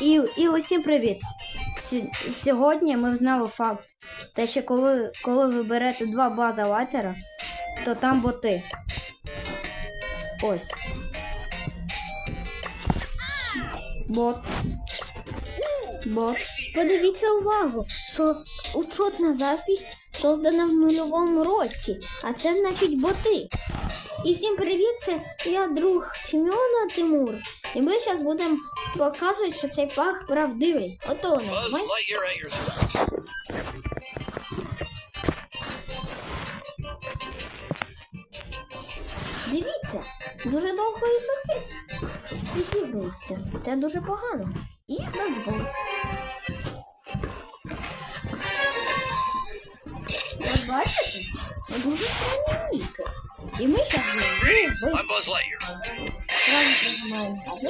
І, і усім привіт! Сьогодні ми взнали факт, те, що коли, коли ви берете два база лайтера, то там боти. Ось. Бот. Бот. Подивіться увагу, що учетна запись создана в нульовому році, а це значить боти. І всім привіт, це я друг Семена Тимур. І ми зараз будемо показувати, що цей пах правдивий. Ото service. Дивіться, дуже довго ігроки відігруються. Це дуже погано. І go. Ви бачите? Це дуже странні ніки. І ми зараз будемо I'm Buzz Lightyear. Правильно нажимаємо газу.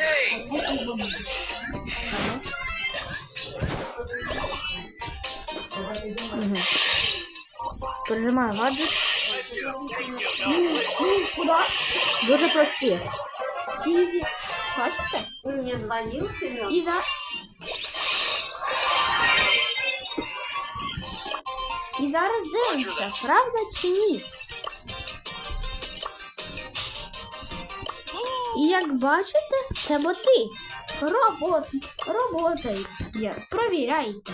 Hey! Угу. Прижимаю гаджет. Куда? Дуже прості. Ізі. Бачите? Он мне звонил, Семен. І І зараз дивимося, правда чи ні. І як бачите, це боти. Робот, роботають. Я- Провіряйте.